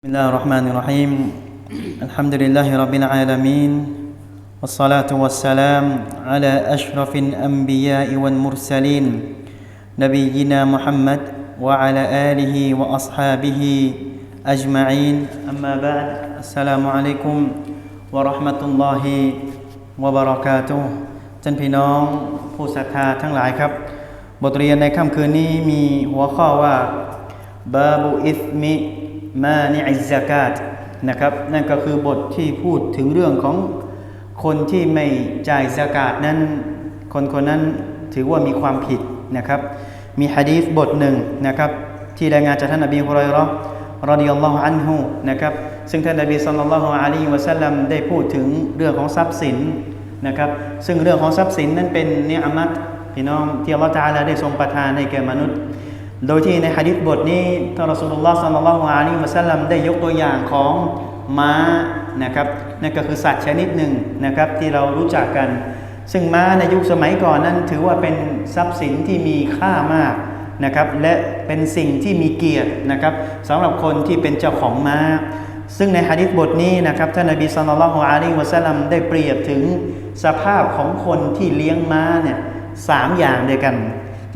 بسم الله الرحمن الرحيم الحمد لله رب العالمين والصلاة والسلام على أشرف الأنبياء والمرسلين نبينا محمد وعلى آله وأصحابه أجمعين أما بعد السلام عليكم ورحمة الله وبركاته ท่านพี่น้องผู้ศรัทธาทั้งหลายครับ บทเรียนในค่ำคืนนี้มีหัวข้อว่า บาบุอิสมิ มานิอิซากาตนะครับนั่นก็คือบทที่พูดถึงเรื่องของคนที่ไม่จ่ายซากาตนั้น คนคนนั้นถือว่ามีความผิดนะครับ มีฮะดีษบทหนึ่งนะครับ ที่รายงานจากท่านนบีฮุไรเราะรอดิยัลลอฮุอันฮุนะครับซึ่งท่านนบีศ็อลลัลลอฮุอะลัยฮิวะซัลลัมได้พูดถึงเรื่องของทรัพย์สินนะครับ ซึ่งเรื่องของทรัพย์สินนั้นเป็นเนียมัตพี่น้องที่อัลลอฮฺตาลาได้ทรงประทานให้แก่มนุษย์ โดยที่ในฮะดิษบทนี้ท่านรอสูลุลลอฮ์สัลลัลลอฮุอะลัยฮิวะซัลลัมได้ยกตัวอย่างของม้านะครับนั่นก็คือสัตว์ชนิดหนึ่งนะครับที่เรารู้จักกัน ซึ่งม้าในยุคสมัยก่อนนั้นถือว่าเป็นทรัพย์สินที่มีค่ามากนะครับและเป็นสิ่งที่มีเกียรตินะครับสำหรับคนที่เป็นเจ้าของม้า ซึ่งในฮะดิษบทนี้นะครับท่านนบีสัลลัลลอฮุอะลัยฮิวะซัลลัมได้เปรียบถึงสภาพของคนที่เลี้ยงม้าเนี่ยสามอย่างเด้วกัน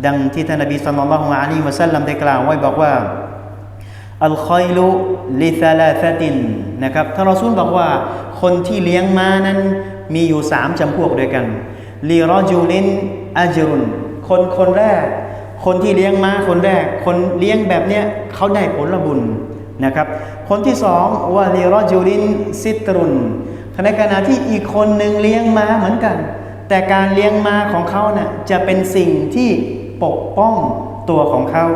ดังที่ท่านนบีสัลลัลลอฮุอะลัยฮิวะซัลลัมได้กล่าวไว้บอกว่าอัลคอยลุลิซาลาซาตินนะครับท่านรอซูลบอกว่า คนที่เลี้ยงม้านั้นมีอยู่สามจำพวกด้วยกันลีรอจูลินอาจรุนคนคนแรก คนที่เลี้ยงม้าคนแรก คนเลี้ยงแบบเนี้ยเขาได้ผลบุญนะครับ คนที่สองว่าลีรอจูลินซิตรุนในขณะที่อีกคนหนึ่งเลี้ยงม้าเหมือนกัน แต่การเลี้ยงม้าของเขาเนะ่ยจะเป็นสิ่งที่ ปกป้องตัวของเขา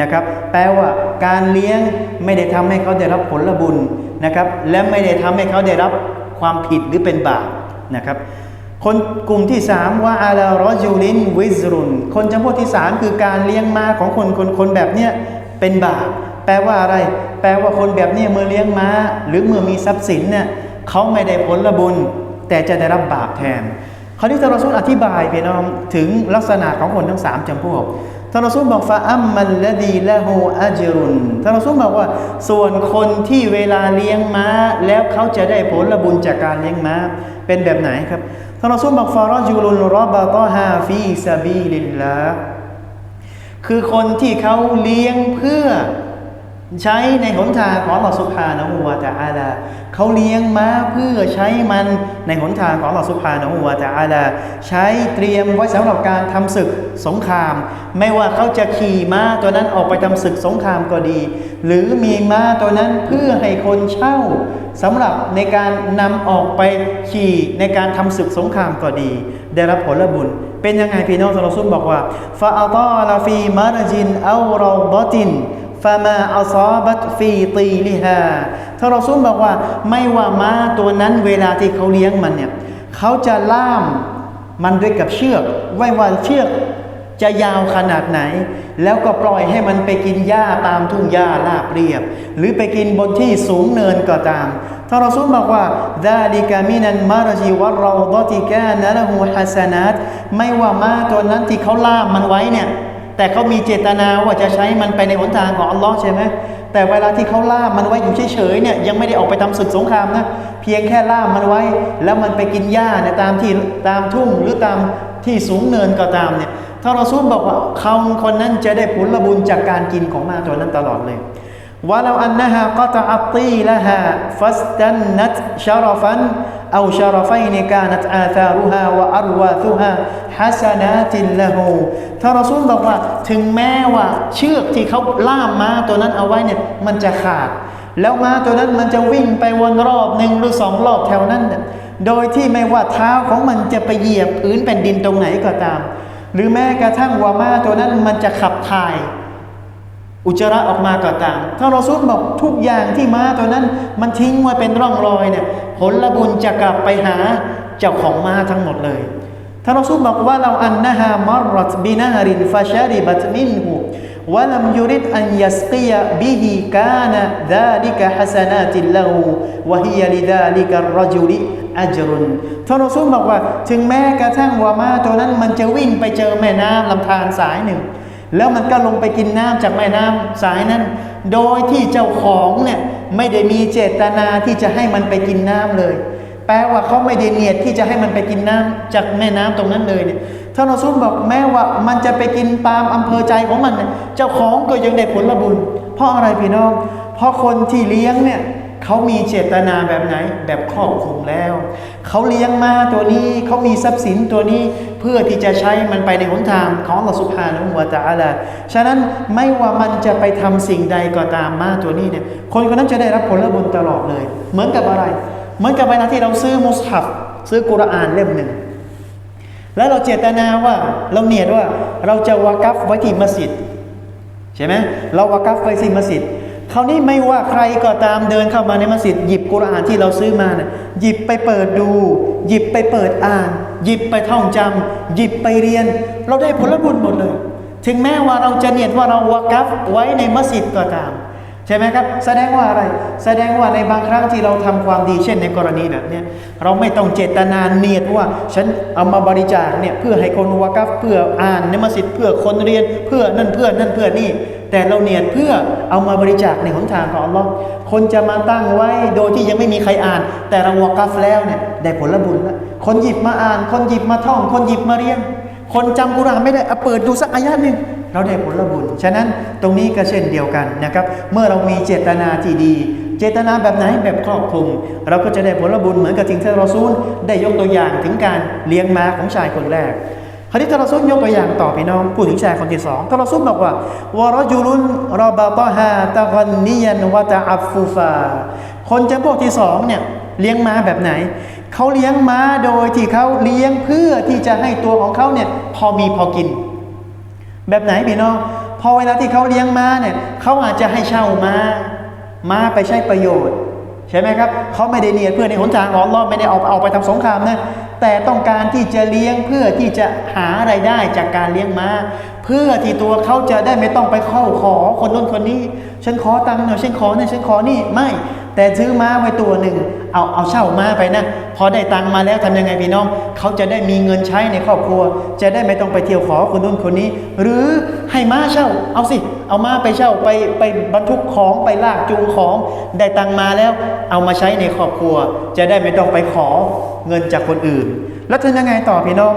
นะครับ แปลว่าการเลี้ยงไม่ได้ทำให้เขาได้รับผลบุญนะครับ และไม่ได้ทำให้เขาได้รับความผิดหรือเป็นบาปนะครับ คนกลุ่มที่สามว่าอาลารอจูลินวิซรุนคนจำพวกที่สามคือการเลี้ยงม้าของคนคนคนแบบเนี้ยเป็นบาปแปลว่าอะไร แปลว่าคนแบบนี้เมื่อเลี้ยงม้า หรือเมื่อมีทรัพย์สินเนี่ยเขาไม่ได้ผลบุญ แต่จะได้รับบาปแทน คราวนี้ท่านรอซูลอธิบายพี่น้องถึงลักษณะของคนทั้งสามจำพวกท่านรอซูลบอกฟาอัมมันละดีละหูอัจรุนท่านรอซูลบอกว่า ส่วนคนที่เวลาเลี้ยงม้า แล้วเขาจะได้ผลบุญจากการเลี้ยงม้า เป็นแบบไหนครับท่านรอซูลบอกฟารอจูลุนรอบะตอฮาฟีซาบีลิลลาคือคนที่เขาเลี้ยงเพื่อ ใช้ในหนทางของอัลอสุบฮานะฮูวาตะอาลาเขาเลี้ยงม้าเพื่อใช้มันในหนทางของอัลอสุบฮานะฮูวาตะอาลาใช้เตรียมไว้สำหรับการทำศึกสงคราม ไม่ว่าเขาจะขี่ม้าตัวนั้นออกไปทำศึกสงครามก็ดี หรือมีม้าตัวนั้นเพื่อให้คนเช่าสำหรับในการนำออกไปขี่ในการทำศึกสงครามก็ดี ได้รับผลบุญ เป็นยังไงพี่น้องเราซุนบอกว่าฟาอัลตอลาฟีมารจินเอาเราบอติน ฟามาอัซอบัตฟีตีลิฮาท่านรอซูลบอกว่าไม่ว่าม้าตัวนั้นเวลาที่เขาเลี้ยงมันเนี่ยเขาจะล่ามมันด้วยกับเชือก ไว้ว่าเชือกจะยาวขนาดไหน แล้วก็ปล่อยให้มันไปกินหญ้าตามทุ่งหญ้าลาบเรียบ หรือไปกินบนที่สูงเนินก็ตามท่านรอซูลบอกว่าดาลิกามินันมารจีวัรเราดติกานะละหูฮัสนัตไม่ว่าม้าตัวนั้นที่เขาล่ามมันไว้เนี่ย แต่เขามีเจตนาว่าจะใช้มันไปในหนทางของอัลลอฮ์ใช่ไหมแต่เวลาที่เขาล่ามมันไว้อยู่เฉยๆเนี่ยยังไม่ได้ออกไปทำศึกสงครามนะเพียงแค่ล่ามมันไว้ แล้วมันไปกินหญ้าเนี่ยตามที่ตามทุ่งหรือตามที่สูงเนินก็ตามเนี่ยถ้าเราซูลบอกว่าเขาคนนั้นจะได้ผลบุญจากการกินของมาตัวนั้นตลอดเลยว่าเราอันนะฮะก็ตอัตตีละฮะฟัสตันนัตชารฟัน أو شرفين كانت آثارها وأرواثها حسنات له ถ้ารอซูลบอกว่าถึงแม้ว่าเชือกที่เขาล่ามม้าตัวนั้นเอาไว้เนี่ยมันจะขาด แล้วม้าตัวนั้นมันจะวิ่งไปวนรอบหนึ่งหรือสองรอบแถวนั้นเนี่ยโดยที่ไม่ว่าเท้าของมันจะไปเหยียบพื้นแผ่นดินตรงไหนก็ตาม หรือแม้กระทั่งว่าม้าตัวนั้นมันจะขับถ่าย อุจจาระออกมาก็ตาม ถ้าเราซุดบอกทุกอย่างที่ม้าตัวนั้น มันทิ้งไว้เป็นร่องรอยเนี่ย ผลบุญจะกลับไปหาเจ้าของม้าทั้งหมดเลยท่านรอซูลบอกว่าเราอันนะฮามารรัตบินารินฟาชาริบัตมินหูวะลัมยุริดอันยัสกียบิฮิกานะดาลิกะฮัสนาติลลหูวะฮิยลิดาลิกะรจุลิอัจรุนท่านรอซูลบอกว่า ถึงแม้กระทั่งว่าม้าตัวนั้นมันจะวิ่งไปเจอแม่น้ำลำธารสายหนึ่ง แล้วมันก็ลงไปกินน้ำจากแม่น้ำสายนั้น โดยที่เจ้าของเนี่ยไม่ได้มีเจตนาที่จะให้มันไปกินน้ำเลย แปลว่าเขาไม่ได้เนียดที่จะให้มันไปกินน้ำจากแม่น้ำตรงนั้นเลยเนี่ยท่านอซูลบอกแม้ว่ามันจะไปกินตามอำเภอใจของมันเนี่ยเจ้าของก็ยังได้ผลบุญ เพราะอะไรพี่น้อง เพราะคนที่เลี้ยงเนี่ย เขามีเจตนาแบบไหนแบบครอบคลุมแล้ว เขาเลี้ยงมาตัวนี้เขามีทรัพย์สินตัวนี้เพื่อที่จะใช้มันไปในหนทางของอัลลอฮฺสุบฮานะฮูวะตะอาลาฉะนั้นไม่ว่ามันจะไปทำสิ่งใดก็ตามมาตัวนี้เนี่ยคนคนนั้นจะได้รับผลบุญตลอดเลย เหมือนกับอะไร เหมือนกับเวลาที่เราซื้อมุสฮัฟซื้อกุรอานเล่มหนึ่งแล้วเราเจตนาว่าเราเนียดว่าเราจะวากัฟไว้ที่มัสยิดใช่ไหมเราวากัฟไว้ที่มัสยิด คราวนี้ไม่ว่าใครก็ตามเดินเข้ามาในมัสยิดหยิบกุรอานที่เราซื้อมานะ่ะหยิบไปเปิดดู หยิบไปเปิดอ่าน หยิบไปท่องจำหยิบไปเรียน เราได้ผลบุญหมดเลย ถึงแม้ว่าเราจะเนียดว่าเราวากัฟไว้ในมัสยิดก็ตาม ใช่ไหมครับ แสดงว่าอะไร แสดงว่าในบางครั้งที่เราทำความดีเช่นในกรณีแบบนี้เราไม่ต้องเจตนาเนียดว่าฉันเอามาบริจาคเนี่ยเพื่อให้คนวากัฟเพื่ออ่านในมัสยิดเพื่อคนเรียนเพื่อนั่นเพื่อนั่นเพื่อนี่ แต่เราเนียดเพื่อเอามาบริจาคในหนทางของอัลลอฮ์คนจะมาตั้งไว้โดยที่ยังไม่มีใครอ่าน แต่เราวากัฟแล้วเนี่ยได้ผลบุญแล้วคนหยิบมาอ่าน คนหยิบมาท่อง คนหยิบมาเรียนคนจำกุรานไม่ได้เอาเปิดดูสักอายะหนึ่งเราได้ผลบุญ ฉะนั้นตรงนี้ก็เช่นเดียวกันนะครับ เมื่อเรามีเจตนาที่ดี เจตนาแบบไหนแบบครอบคลุม เราก็จะได้ผลบุญเหมือนกับสิ่งที่เราซูลได้ยกตัวอย่างถึงการเลี้ยงม้าของชายคนแรก คราวนี้ท่านรอซูลยกตัวอย่างต่อพี่น้องพูดถึงชายคนที่สองท่านรอซูลบอกว่าวรจุลุนรอบาตฮาตะกันนียันวะตะอัฟฟูฟาคนจำพวกที่สองเนี่ยเลี้ยงม้าแบบไหนเขาเลี้ยงม้าโดยที่เขาเลี้ยงเพื่อที่จะให้ตัวของเขาเนี่ยพอมีพอกิน แบบไหนพี่น้องพอเวลาที่เขาเลี้ยงม้าเนี่ยเขาอาจจะให้เช่าม้า ม้าไปใช้ประโยชน์ ใช่ไหมครับเขาไม่ได้เนียดเพื่อในหนทางของอัลอไม่ได้เอาเอาไปทำสงครามนะ แต่ต้องการที่จะเลี้ยงเพื่อที่จะหาไรายได้จากการเลี้ยงม้า เพื่อที่ตัวเขาจะได้ไม่ต้องไปเข้าขอคนนู้นคนนี้ ฉันขอตังค์หน่อยฉันขอนี่ยฉันขอนี่ไม่ แต่ซื้อม้าไว้ตัวหนึ่งเอาเอาเช่าม้าไปนะ พอได้ตังมาแล้วทำยังไงพี่น้อง เขาจะได้มีเงินใช้ในครอบครัว จะได้ไม่ต้องไปเที่ยวขอคนนู้นคนนี้ หรือให้ม้าเช่า เอาสิ เอาม้าไปเช่าไปไปบรรทุกของไปลากจูงของ ได้ตังมาแล้ว เอามาใช้ในครอบครัว จะได้ไม่ต้องไปขอเงินจากคนอื่น แล้วทำยังไงต่อพี่น้อง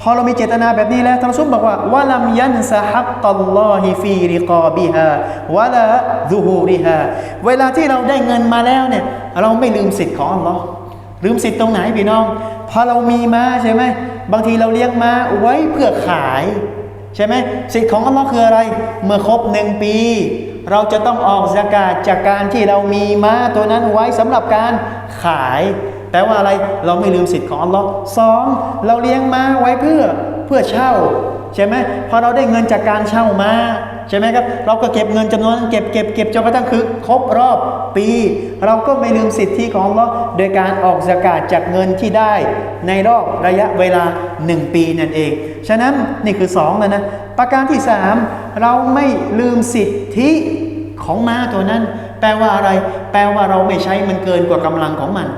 พอเรามีเจตนาแบบนี้แล้วท่านซูลบอกว่าวะลัมยันซะฮักตัลลอฮิฟีริกอบิฮาวะลาซูฮูริฮาเวลาที่เราได้เงินมาแล้วเนี่ยเราไม่ลืมสิทธิ์ของอัลลอฮ์ลืมสิทธิ์ตรงไหนพี่น้อง พอเรามีมาใช่ไหมบางทีเราเลี้ยงมาไว้เพื่อขาย ใช่ไหมสิทธิ์ของอัลลอฮ์คืออะไร เมื่อครบหนึ่งปี เราจะต้องออกสกาดจากการที่เรามีม้าตัวนั้นไว้สำหรับการขายแปลว่าอะไรเราไม่ลืมสิทธิ์ของอัลลอฮ์สองเราเลี้ยงม้าไว้เพื่อเพื่อเช่า ใช่ไหมพอเราได้เงินจากการเช่าม้า ใช่ไหมครับ เราก็เก็บเงินจำนวนนั้นเก็บเก็บเก็บจนกระทั่งคือครบรอบปี เราก็ไม่ลืมสิทธิของอัลลอฮ์โดยการออกสกาดจากเงินที่ได้ในรอบระยะเวลาหนึ่งปีนั่นเอง ฉะนั้นนี่คือสองแล้วนะ ประการที่สามเราไม่ลืมสิทธิของม้าตัวนั้น แปลว่าอะไร แปลว่าเราไม่ใช้มันเกินกว่ากำลังของมัน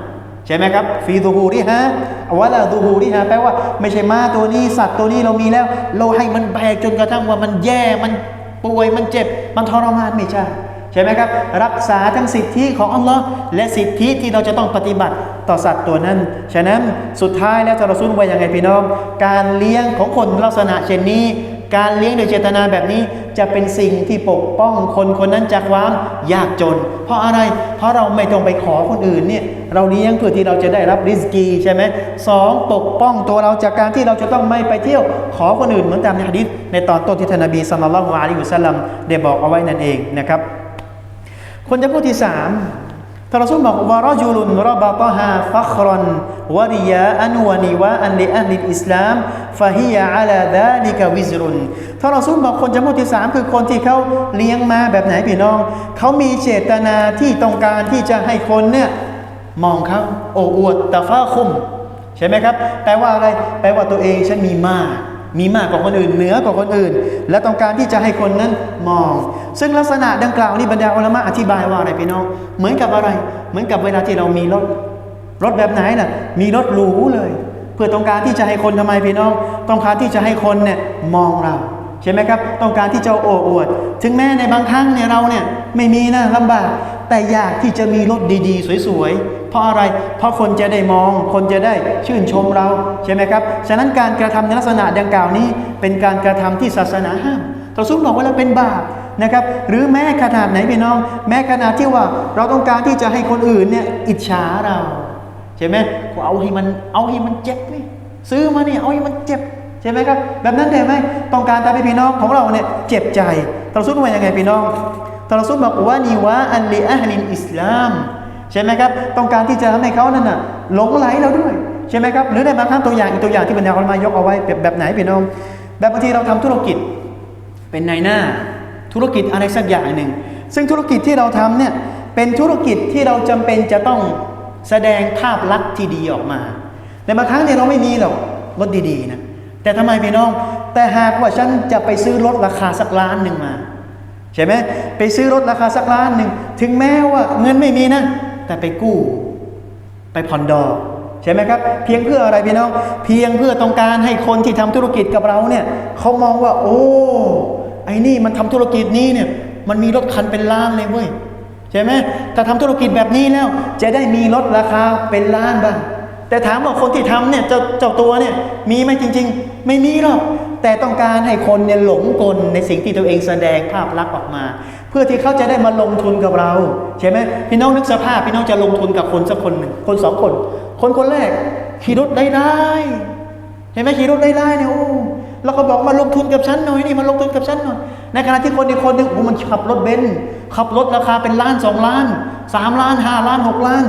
ใช่ไหมครับฟีดูฮูริฮะวะลาดูฮูริฮะแปลว่าไม่ใช่ม้าตัวนี้สัตว์ตัวนี้เรามีแล้ว เราให้มันแบกจนกระทั่งว่ามันแย่มัน ป่วยมันเจ็บมันทรมานไม่ใช่ใช่ไหมครับ รักษาทั้งสิทธิของอัลลอฮ์และสิทธิที่เราจะต้องปฏิบัติต่อสัตว์ตัวนั้น ฉะนั้นสุดท้ายแล้วจะเราสู้ว่ายังไงพี่น้อง การเลี้ยงของคนลักษณะเช่นนี้ การเลี้ยงโดยเจตนาแบบนี้จะเป็นสิ่งที่ปกป้องคนคนนั้นจากความยากจน เพราะอะไร เพราะเราไม่ต้องไปขอคนอื่นเนี่ยเราเลี้ยงเพื่อที่เราจะได้รับริสกีใช่ไหมสองปกป้องตัวเราจากการที่เราจะต้องไม่ไปเที่ยวขอคนอื่นเหมือนตามในฮะดิษในตอนต้นที่ท่านนบีสัลลัลลอฮุอะลัยฮิวะสัลลัมได้บอกเอาไว้นั่นเองนะครับ คนจะพูดที่สาม ท่านรอซูลบอกว่ารจุลุนรบตฮาฟัครันวริยาอันวะนิวะอันลิอัลลิอิสลามฟะฮิยะอะลาดาลิกวิซรุนท่านรอซูลบอกคนจำพวกที่สามคือคนที่เขาเลี้ยงมาแบบไหนพี่น้อง เขามีเจตนาที่ต้องการที่จะให้คนเนี่ยมองเขาโอ้อวดตะฟ้าคุมใช่ไหมครับ แปลว่าอะไร แปลว่าตัวเองฉันมีมาก มีมากกว่าคนอื่น เหนือกว่าคนอื่น และต้องการที่จะให้คนนั้นมอง ซึ่งลักษณะดังกล่าวนี้บรรดาอัลมะอธิบายว่าอะไรพี่น้อง เหมือนกับอะไร เหมือนกับเวลาที่เรามีรถ รถแบบไหนล่ะ มีรถหรูเลย เพื่อต้องการที่จะให้คนทำไมพี่น้อง ต้องการที่จะให้คนเนี่ยมองเรา ใช่ไหมครับ ต้องการที่จะโอ้อวด ถึงแม้ในบางครั้งเนี่ยเราเนี่ยไม่มีนะลำบาก แต่อยากที่จะมีรถดีๆ สวยๆ เพราะอะไร เพราะคนจะได้มอง คนจะได้ชื่นชมเราใช่ไหมครับ ฉะนั้นการกระทำในลักษณะดังกล่าวนี้ เป็นการกระทำที่ศาสนาห้ามเราซุบบอกว่าเราเป็นบาปนะครับ หรือแม้ขนาดไหนพี่น้อง แม้ขนาดที่ว่าเราต้องการที่จะให้คนอื่นเนี่ยอิจฉาเราใช่ไหมเอาให้มันเอาให้มันเจ็บนี่ซื้อมาเนี่ยเอาให้มันเจ็บ ใช่ไหมครับ แบบนั้นได้ไหมต้องการทำให้พี่น้องของเราเนี่ยเจ็บใจตรสุดว่ายังไงพี่น้องตรสุดบอกว่านีวะอันลีอัลลินอิสลามใช่ไหมครับ ต้องการที่จะทำให้เขานั่นน่ะหลงไหลเราด้วยใช่ไหมครับ หรือในบางครั้งตัวอย่างอีกตัวอย่างที่บรรดาอัลมายกเอาไว้แบบแบบไหนพี่น้อง แบบบางทีเราทำธุรกิจเป็นนายหน้า ธุรกิจอะไรสักอย่างหนึ่ง ซึ่งธุรกิจที่เราทำเนี่ยเป็นธุรกิจที่เราจำเป็นจะต้องแสดงภาพลักษณ์ที่ดีออกมาแต่บางครั้งเนี่ยเราไม่มีหรอกรถดีๆนะ แต่ทำไมพี่น้อง แต่หากว่าฉันจะไปซื้อรถราคาสักล้านหนึ่งมา ใช่ไหมไปซื้อรถราคาสักล้านหนึ่งถึงแม้ว่าเงินไม่มีนะ แต่ไปกู้ ไปผ่อนดอกใช่ไหมครับ เพียงเพื่ออะไรพี่น้อง เพียงเพื่อต้องการให้คนที่ทำธุรกิจกับเราเนี่ยเขามองว่า โอ้ไอ้นี่มันทำธุรกิจนี้เนี่ย มันมีรถคันเป็นล้านเลยเว้ยใช่ไหมถ้าทำธุรกิจแบบนี้แล้ว จะได้มีรถราคาเป็นล้านบ้างแต่ถามว่าคนที่ทำเนี่ยเจ้าเจ้าตัวเนี่ยมีไหมจริง ๆ ไม่มีหรอก แต่ต้องการให้คนเนี่ยหลงกลในสิ่งที่ตัวเองแสดงภาพลักษณ์ออกมา เพื่อที่เขาจะได้มาลงทุนกับเรา ใช่ไหมพี่น้องนึกสภาพพี่น้องจะลงทุนกับคนสักคนหนึ่งคนสองคน คนคนแรกขี่รถได้ได้เห็นไหมขี่รถได้ได้เนี่ยโอ้เราก็บอกมาลงทุนกับฉันหน่อยนี่มาลงทุนกับฉันหน่อยในขณะที่คนอีกคนนึงโอ้มันขับรถเบนซ์ขับรถราคาเป็นล้านสองล้านสามล้านห้าล้านหกล้าน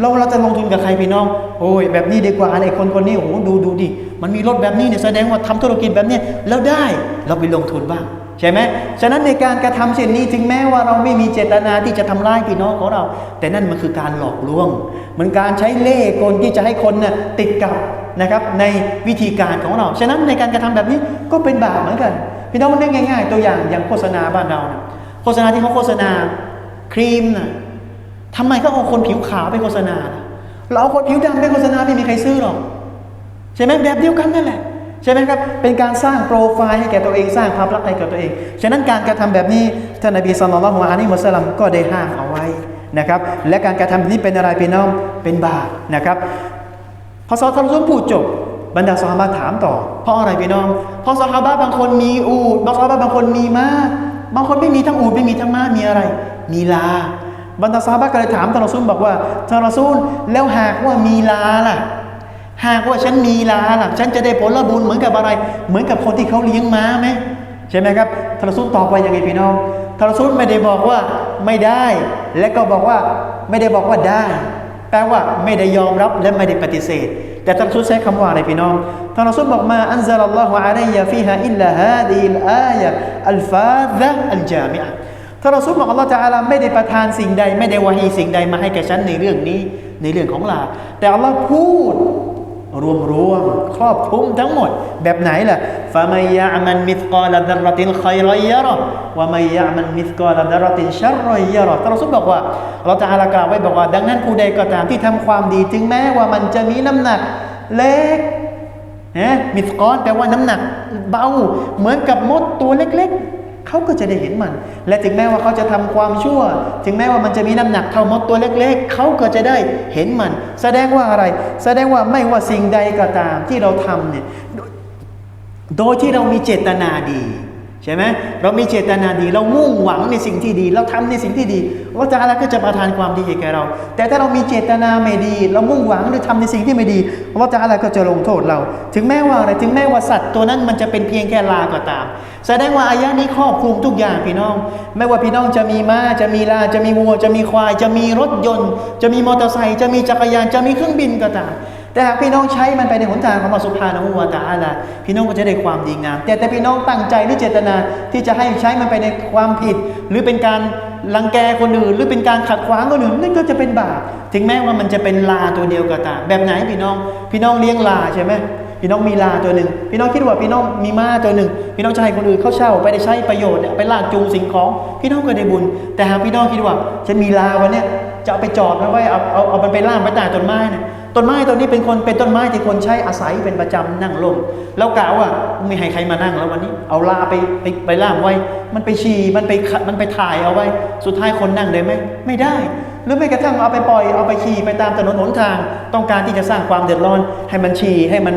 เราเราจะลงทุนกับใครพี่น้อง โอ้ยแบบนี้ดีกว่าไอ้คนคนนี้โอ้โหดูดูดิมันมีรถแบบนี้เนี่ยแสดงว่าทำธุรกิจแบบนี้แล้วได้เราไปลงทุนบ้างใช่ไหมฉะนั้นในการกระทำเช่นนี้ถึงแม้ว่าเราไม่มีเจตนาที่จะทำร้ายพี่น้องของเรา แต่นั่นมันคือการหลอกลวงเหมือนการใช้เล่ห์กลที่จะให้คนน่ะติดกับนะครับในวิธีการของเรา ฉะนั้นในการกระทำแบบนี้ก็เป็นบาปเหมือนกัน พี่น้องมันได้ง่าย ๆ ตัวอย่างอย่างโฆษณาบ้านเรานะโฆษณาที่เขาโฆษณาครีมน่ะ ทำไมเขาเอาคนผิวขาวไปโฆษณา เราเอาคนผิวดำไปโฆษณาไม่มีใครซื้อหรอกใช่ไหมแบบเดียวกันนั่นแหละใช่ไหมครับ เป็นการสร้างโปรไฟล์ให้แก่ตัวเองสร้างภาพลักษณ์ให้แก่ตัวเอง ฉะนั้นการกระทำแบบนี้ท่านนบีสุลต่านละฮ์อะลัยฮิสัลลัมก็ได้ห้ามเอาไว้นะครับ และการกระทำแบบนี้เป็นอะไรพี่น้องเป็นบาปนะครับพอซอทำซุนพูดจบบรรดาสหายถามต่อ เพราะอะไรพี่น้อง เพราะสหายบางคนมีอูดบางสหายบางคนมีม้าบางคนไม่มีทั้งอูดไม่มีทั้งม้ามีอะไร มีลา บรรดาซาบะก็เลยถามท่านรอซูลบอกว่าท่านรอซูลแล้วหากว่ามีลาล่ะ หากว่าฉันมีลาล่ะ ฉันจะได้ผลบุญเหมือนกับอะไร เหมือนกับคนที่เขาเลี้ยงม้าไหมใช่ไหมครับท่านรอซูลตอบไปยังไงพี่น้องท่านรอซูลไม่ได้บอกว่าไม่ได้ และก็บอกว่าไม่ได้บอกว่าได้ แปลว่าไม่ได้ยอมรับและไม่ได้ปฏิเสธ แต่ท่านรอซูลใช้คำว่าอะไรพี่น้องท่านรอซูลบอกมาอันซาลลลอฮุอะลัยยะฟีฮาอิลลาฮาดีลอายะอัลฟาซะอัลจามิอะ ถ้าเราซุบบอกอัลลอฮฺจะอาลาไม่ได้ประทานสิ่งใด ไม่ได้วาฮีสิ่งใดมาให้แก่ฉันในเรื่องนี้ในเรื่องของลา แต่อัลลอฮ์พูดรวมรวมครอบคลุมทั้งหมด แบบไหนล่ะฟามัยยะมันมิสกอลดรตินขัยรยะรอวะมัยยะมันมิสกอลดรตินชัรรยะรอถ้าเราซุบบอกว่า เราจะอาลากล่าวไว้บอกว่า ดังนั้นผู้ใดก็ตามที่ทำความดี ถึงแม้ว่ามันจะมีน้ำหนักเล็กนะมิสกอลแปลว่าน้ำหนักเบาเหมือนกับมดตัวเล็ก ๆ เขาก็จะได้เห็นมัน และถึงแม้ว่าเขาจะทำความชั่ว ถึงแม้ว่ามันจะมีน้ำหนักเท่ามดตัวเล็ก ๆ เขาก็จะได้เห็นมัน แสดงว่าอะไร แสดงว่าไม่ว่าสิ่งใดก็ตามที่เราทำเนี่ย โดยที่เรามีเจตนาดี ใช่ไหมเรามีเจตนาดี เรามุ่งหวังในสิ่งที่ดี เราทำในสิ่งที่ดีว่าจะอะไรก็จะประทานความดีให้แก่เรา แต่ถ้าเรามีเจตนาไม่ดี เรามุ่งหวังหรือทำในสิ่งที่ไม่ดีว่าจะอะไรก็จะลงโทษเรา ถึงแม้ว่าอะไรถึงแม้ว่าสัตว์ตัวนั้นมันจะเป็นเพียงแค่ลาก็ตาม แสดงว่าอายะนี้ครอบคลุมทุกอย่างพี่น้อง ไม่ว่าพี่น้องจะมีม้าจะมีลาจะมีวัว จะมีควาย จะมีรถยนต์ จะมีมอเตอร์ไซค์จะมีจักรยานจะมีเครื่องบินก็ตาม แต่หากพี่น้องใช้มันไปในหนทางของอัลลอฮฺสุบฮานะฮูวะตะอาลาพี่น้องก็จะได้ความดีงาม แต่แต่พี่น้องตั้งใจหรือเจตนา ที่จะให้ใช้มันไปในความผิด หรือเป็นการรังแกคนอื่น หรือเป็นการขัดขวางคนอื่นนั่นก็จะเป็นบาปถึงแม้ว่ามันจะเป็นลาตัวเดียวก็ตามแบบไหนพี่น้อง พี่น้องเลี้ยงลาใช่ไหมพี่น้องมีลาตัวหนึ่ง พี่น้องคิดว่าพี่น้องมีม้าตัวหนึ่ง พี่น้องจะให้คนอื่นเขาเช่าไปได้ใช้ประโยชน์ไปลากจูงสิ่งของ พี่น้องก็ได้บุญ แต่หากพี่น้องคิดว่าฉันมีลาวันเนี้ยจะเอาไปจอดไว้ไว้เอาเอาเอามันไปล่ามไว้ใต้ต้นไม้เนี่ย ต้นไม้ต้นนี้เป็นคนเป็นต้นไม้ที่คนใช้อาศัยเป็นประจำนั่งลมแล้วกล่าวว่าไม่ให้ใครมานั่งแล้ววันนี้ เอาลาไปไปไปล่ามไว้ มันไปฉี่มันไปมันไปถ่ายเอาไว้ สุดท้ายคนนั่งได้ไหมไม่ได้ หรือไม่กระทั่งเอาไปปล่อยเอาไปขี่ไปตามถนนหนทาง ต้องการที่จะสร้างความเดือดร้อน ให้มันฉี่ให้มัน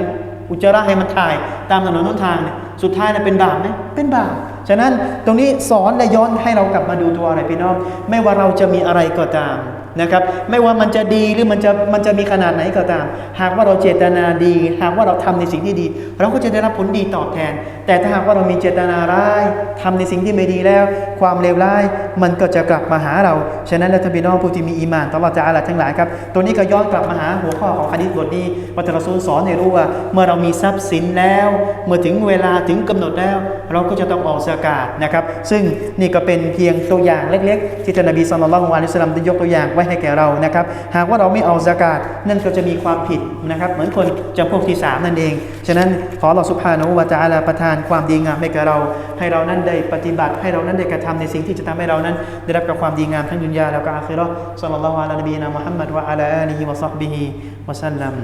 อุจจาระให้มันถ่ายตามถนนหนทางเนี่ยสุดท้ายเนี่ยเป็นบาปไหมเป็นบาปฉะนั้นตรงนี้สอนและย้อนให้เรากลับมาดูตัวอะไรพี่น้องไม่ว่าเราจะมีอะไรก็ตาม นะครับ ไม่ว่ามันจะดีหรือมันจะมันจะมีขนาดไหนก็ตาม หากว่าเราเจตนาดี หากว่าเราทำในสิ่งที่ดี เราก็จะได้รับผลดีตอบแทน แต่ถ้าหากว่าเรามีเจตนาร้ายทำในสิ่งที่ไม่ดีแล้ว ความเลวร้ายมันก็จะกลับมาหาเรา ฉะนั้นแล้วท่านพี่น้องผู้ที่มีอีมานต่อเราจะอาลัทั้งหลายครับ ตัวนี้ก็ย้อนกลับมาหาหัวข้อของฮะดีษบทนี้วัตรสูลสอนให้รู้ว่า เมื่อเรามีทรัพย์สินแล้ว เมื่อถึงเวลาถึงกำหนดแล้ว เราก็จะต้องออกสกาดนะครับ ซึ่งนี่ก็เป็นเพียงตัวอย่างเล็ก ๆ ที่ท่านนบีสุลต่านละฮ์อะลัยฮิสสลามได้ยกตัวอย่างไว้ให้แก่เรานะครับ หากว่าเราไม่เอาสกาดนั่นก็จะมีความผิดนะครับ เหมือนคนจำพวกที่สามนั่นเอง ฉะนั้นขอเราสุภาโนวาจาลาประทานความดีงามให้แก่เรา ให้เรานั้นได้ปฏิบัติ ให้เรานั้นได้กระทำในสิ่งที่จะทำให้เรานั้น ได้รับกับความดีงามทั้งดุนยาแล้วก็อาคิรอสัลลัลลอฮุอะลัยฮิวะซัลลัมมุฮัมมัดวะอะลอาลีฮิวะซอฮบิฮิวะซัลลัม